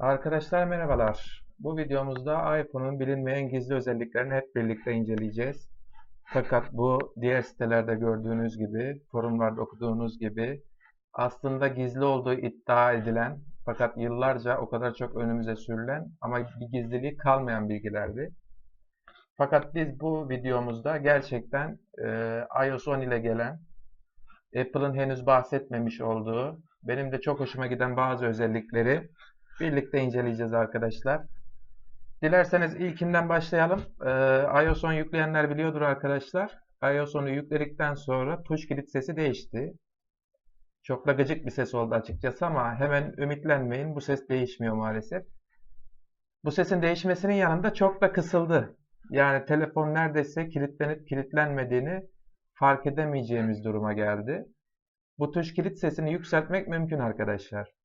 Arkadaşlar merhabalar. Bu videomuzda iPhone'un bilinmeyen gizli özelliklerini hep birlikte inceleyeceğiz. Fakat bu diğer sitelerde gördüğünüz gibi, forumlarda okuduğunuz gibi aslında gizli olduğu iddia edilen fakat yıllarca o kadar çok önümüze sürülen ama bir gizliliği kalmayan bilgilerdi. Fakat biz bu videomuzda gerçekten e, iOS 10 ile gelen, Apple'ın henüz bahsetmemiş olduğu, benim de çok hoşuma giden bazı özellikleri birlikte inceleyeceğiz arkadaşlar. Dilerseniz ilkinden başlayalım. Ee, iOS 10 yükleyenler biliyordur arkadaşlar. iOS 10'u yükledikten sonra tuş kilit sesi değişti. Çok da gıcık bir ses oldu açıkçası ama hemen ümitlenmeyin. Bu ses değişmiyor maalesef. Bu sesin değişmesinin yanında çok da kısıldı. Yani telefon neredeyse kilitlenip kilitlenmediğini fark edemeyeceğimiz duruma geldi. Bu tuş kilit sesini yükseltmek mümkün arkadaşlar.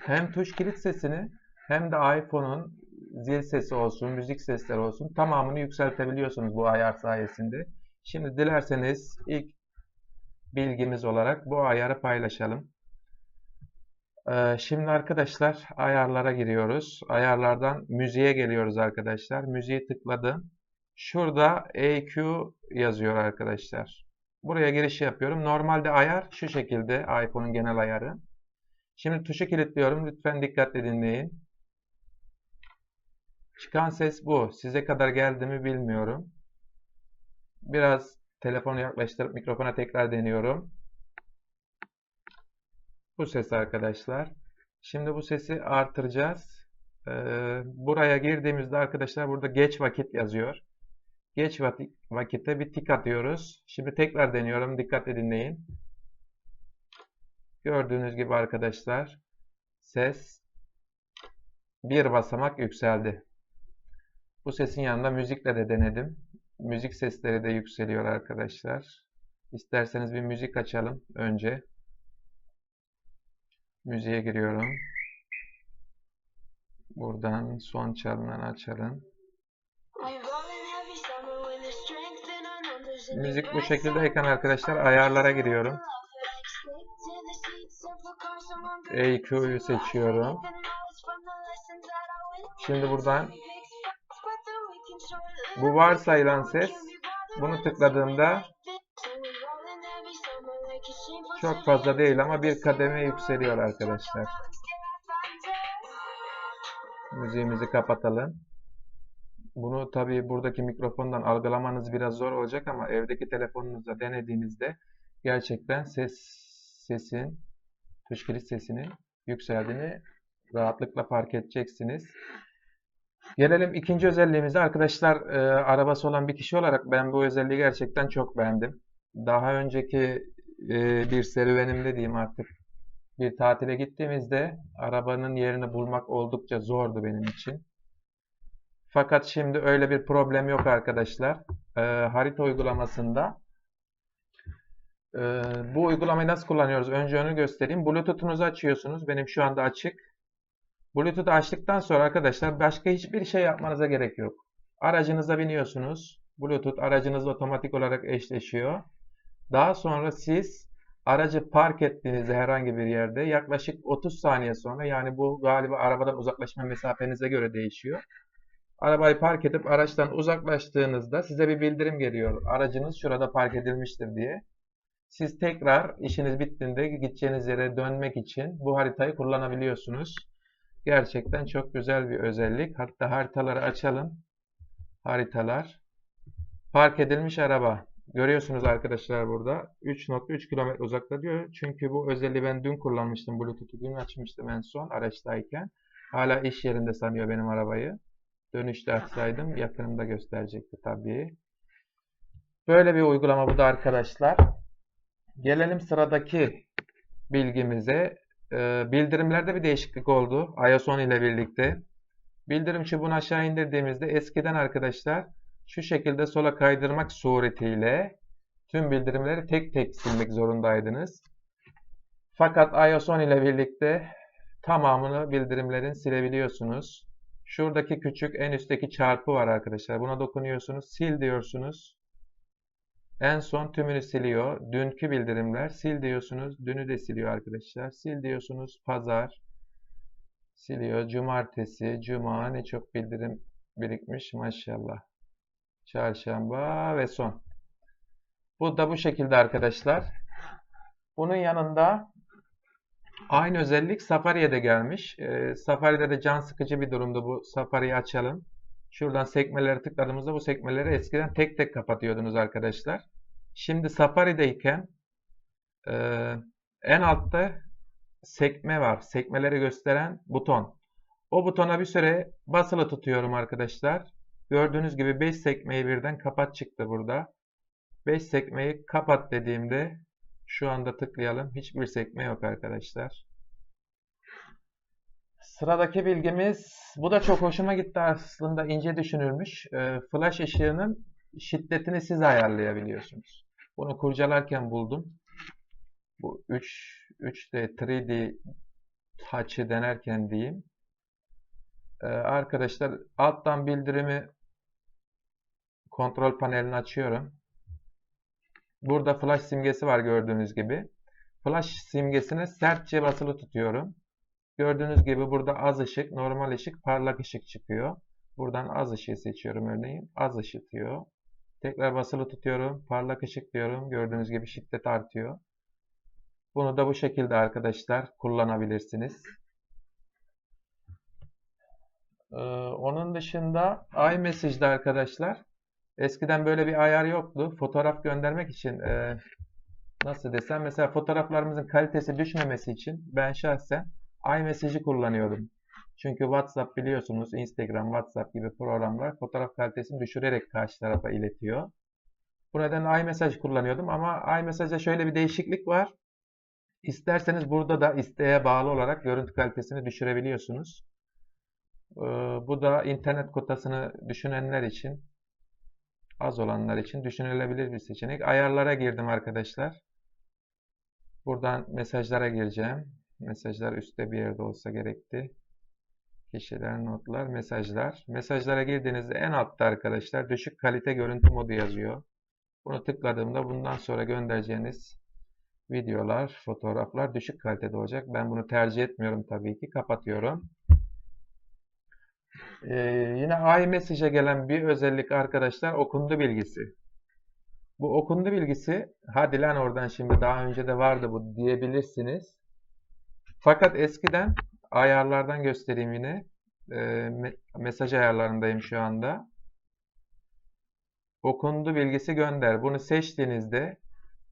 Hem tuş kilit sesini hem de iPhone'un zil sesi olsun, müzik sesleri olsun tamamını yükseltebiliyorsunuz bu ayar sayesinde. Şimdi dilerseniz ilk bilgimiz olarak bu ayarı paylaşalım. Ee, şimdi arkadaşlar ayarlara giriyoruz. Ayarlardan müziğe geliyoruz arkadaşlar. Müziği tıkladım. Şurada EQ yazıyor arkadaşlar. Buraya giriş yapıyorum. Normalde ayar şu şekilde iPhone'un genel ayarı. Şimdi tuşu kilitliyorum. Lütfen dikkatle dinleyin. Çıkan ses bu. Size kadar geldi mi bilmiyorum. Biraz telefonu yaklaştırıp mikrofona tekrar deniyorum. Bu ses arkadaşlar. Şimdi bu sesi artıracağız. Ee, buraya girdiğimizde arkadaşlar burada geç vakit yazıyor. Geç vakitte bir tik atıyoruz. Şimdi tekrar deniyorum. Dikkatle dinleyin. Gördüğünüz gibi arkadaşlar ses bir basamak yükseldi. Bu sesin yanında müzikle de denedim. Müzik sesleri de yükseliyor arkadaşlar. İsterseniz bir müzik açalım önce. Müziğe giriyorum. Buradan son çalınan açalım. Müzik bu şekilde ekran arkadaşlar. Ayarlara giriyorum. EQ'yu seçiyorum. Şimdi buradan bu varsayılan ses bunu tıkladığımda çok fazla değil ama bir kademe yükseliyor arkadaşlar. Müziğimizi kapatalım. Bunu tabii buradaki mikrofondan algılamanız biraz zor olacak ama evdeki telefonunuzda denediğinizde gerçekten ses sesin kilit sesinin yükseldiğini rahatlıkla fark edeceksiniz. Gelelim ikinci özelliğimize. Arkadaşlar e, arabası olan bir kişi olarak ben bu özelliği gerçekten çok beğendim. Daha önceki e, bir serüvenimde diyeyim artık bir tatile gittiğimizde arabanın yerini bulmak oldukça zordu benim için. Fakat şimdi öyle bir problem yok arkadaşlar. E, harita uygulamasında e, bu uygulamayı nasıl kullanıyoruz? Önce onu göstereyim. Bluetooth'unuzu açıyorsunuz. Benim şu anda açık. Bluetooth açtıktan sonra arkadaşlar başka hiçbir şey yapmanıza gerek yok. Aracınıza biniyorsunuz. Bluetooth aracınızla otomatik olarak eşleşiyor. Daha sonra siz aracı park ettiğinizde herhangi bir yerde yaklaşık 30 saniye sonra yani bu galiba arabadan uzaklaşma mesafenize göre değişiyor. Arabayı park edip araçtan uzaklaştığınızda size bir bildirim geliyor. Aracınız şurada park edilmiştir diye. Siz tekrar işiniz bittiğinde gideceğiniz yere dönmek için bu haritayı kullanabiliyorsunuz. Gerçekten çok güzel bir özellik. Hatta haritaları açalım. Haritalar. Park edilmiş araba. Görüyorsunuz arkadaşlar burada. 3.3 km uzakta diyor. Çünkü bu özelliği ben dün kullanmıştım. Bluetooth'u dün açmıştım en son araçtayken. Hala iş yerinde sanıyor benim arabayı. Dönüşte açsaydım yakınımda gösterecekti tabii. Böyle bir uygulama bu da arkadaşlar. Gelelim sıradaki bilgimize. Ee, bildirimlerde bir değişiklik oldu. iOS 10 ile birlikte. Bildirim çubuğunu aşağı indirdiğimizde eskiden arkadaşlar şu şekilde sola kaydırmak suretiyle tüm bildirimleri tek tek silmek zorundaydınız. Fakat iOS 10 ile birlikte tamamını bildirimlerin silebiliyorsunuz. Şuradaki küçük en üstteki çarpı var arkadaşlar. Buna dokunuyorsunuz. Sil diyorsunuz. En son tümünü siliyor. Dünkü bildirimler sil diyorsunuz. Dünü de siliyor arkadaşlar. Sil diyorsunuz. Pazar. Siliyor. Cumartesi, cuma ne çok bildirim birikmiş maşallah. Çarşamba ve son. Bu da bu şekilde arkadaşlar. Bunun yanında aynı özellik Safari'ye de gelmiş. Ee, Safari'de de can sıkıcı bir durumda bu. Safari'yi açalım. Şuradan sekmeleri tıkladığımızda bu sekmeleri eskiden tek tek kapatıyordunuz arkadaşlar. Şimdi Safari'deyken e, en altta sekme var. Sekmeleri gösteren buton. O butona bir süre basılı tutuyorum arkadaşlar. Gördüğünüz gibi 5 sekmeyi birden kapat çıktı burada. 5 sekmeyi kapat dediğimde şu anda tıklayalım. Hiçbir sekme yok arkadaşlar. Sıradaki bilgimiz bu da çok hoşuma gitti aslında ince düşünülmüş. Ee, flash ışığının şiddetini siz ayarlayabiliyorsunuz. Bunu kurcalarken buldum. Bu 3 3D 3D touch'ı denerken diyeyim. Ee, arkadaşlar alttan bildirimi kontrol panelini açıyorum. Burada flash simgesi var gördüğünüz gibi. Flash simgesini sertçe basılı tutuyorum. Gördüğünüz gibi burada az ışık, normal ışık, parlak ışık çıkıyor. Buradan az ışığı seçiyorum örneğin. Az ışıtıyor. Tekrar basılı tutuyorum. Parlak ışık diyorum. Gördüğünüz gibi şiddet artıyor. Bunu da bu şekilde arkadaşlar kullanabilirsiniz. Ee, onun dışında iMessage'da arkadaşlar eskiden böyle bir ayar yoktu. Fotoğraf göndermek için e, nasıl desem mesela fotoğraflarımızın kalitesi düşmemesi için ben şahsen iMessage'i kullanıyordum. Çünkü WhatsApp biliyorsunuz Instagram, WhatsApp gibi programlar fotoğraf kalitesini düşürerek karşı tarafa iletiyor. Bu nedenle iMessage kullanıyordum ama iMessage'da şöyle bir değişiklik var. İsterseniz burada da isteğe bağlı olarak görüntü kalitesini düşürebiliyorsunuz. Ee, bu da internet kotasını düşünenler için, az olanlar için düşünülebilir bir seçenek. Ayarlara girdim arkadaşlar. Buradan mesajlara gireceğim. Mesajlar üstte bir yerde olsa gerekti. Kişiler, notlar, mesajlar. Mesajlara girdiğinizde en altta arkadaşlar düşük kalite görüntü modu yazıyor. Bunu tıkladığımda bundan sonra göndereceğiniz videolar, fotoğraflar düşük kalitede olacak. Ben bunu tercih etmiyorum tabii ki. Kapatıyorum. Ee, yine iMessage'e gelen bir özellik arkadaşlar okundu bilgisi. Bu okundu bilgisi hadi lan oradan şimdi daha önce de vardı bu diyebilirsiniz. Fakat eskiden ayarlardan göstereyim yine. Ee, mesaj ayarlarındayım şu anda. Okundu bilgisi gönder. Bunu seçtiğinizde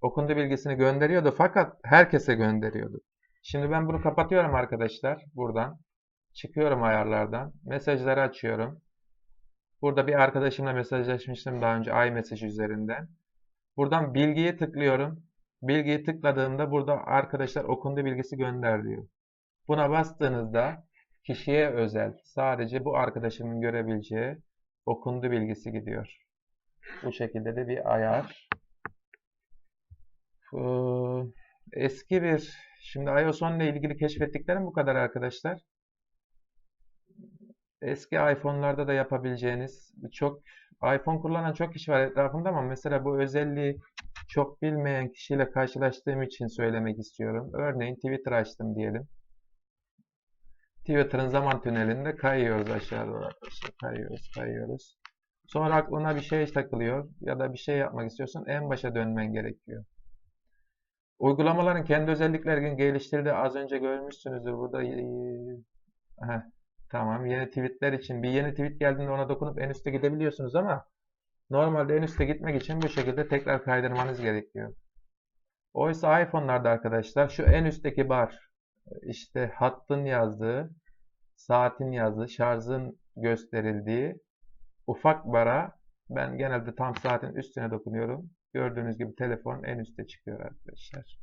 okundu bilgisini gönderiyordu fakat herkese gönderiyordu. Şimdi ben bunu kapatıyorum arkadaşlar buradan. Çıkıyorum ayarlardan. Mesajları açıyorum. Burada bir arkadaşımla mesajlaşmıştım daha önce iMessage üzerinden. Buradan bilgiye tıklıyorum. Bilgiyi tıkladığımda burada arkadaşlar okundu bilgisi gönder diyor. Buna bastığınızda kişiye özel sadece bu arkadaşımın görebileceği okundu bilgisi gidiyor. Bu şekilde de bir ayar. Ee, eski bir şimdi iOS 10 ile ilgili keşfettiklerim bu kadar arkadaşlar. Eski iPhone'larda da yapabileceğiniz çok iPhone kullanan çok kişi var etrafımda ama mesela bu özelliği çok bilmeyen kişiyle karşılaştığım için söylemek istiyorum. Örneğin Twitter açtım diyelim. Twitter'ın zaman tünelinde kayıyoruz aşağı doğru arkadaşlar. Kayıyoruz, kayıyoruz. Sonra aklına bir şey takılıyor ya da bir şey yapmak istiyorsun. En başa dönmen gerekiyor. Uygulamaların kendi özelliklerini geliştirdiği az önce görmüşsünüzdür. Burada Heh, tamam yeni tweetler için bir yeni tweet geldiğinde ona dokunup en üste gidebiliyorsunuz ama normalde en üste gitmek için bu şekilde tekrar kaydırmanız gerekiyor. Oysa iPhone'larda arkadaşlar şu en üstteki bar işte hattın yazdığı, saatin yazdığı, şarjın gösterildiği ufak bara ben genelde tam saatin üstüne dokunuyorum. Gördüğünüz gibi telefon en üstte çıkıyor arkadaşlar.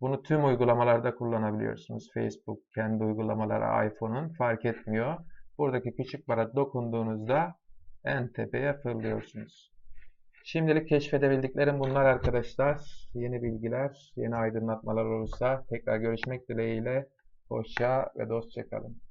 Bunu tüm uygulamalarda kullanabiliyorsunuz. Facebook, kendi uygulamaları iPhone'un fark etmiyor. Buradaki küçük bara dokunduğunuzda en tepeye fırlıyorsunuz. Şimdilik keşfedebildiklerim bunlar arkadaşlar. Yeni bilgiler, yeni aydınlatmalar olursa tekrar görüşmek dileğiyle. Hoşça ve dostça kalın.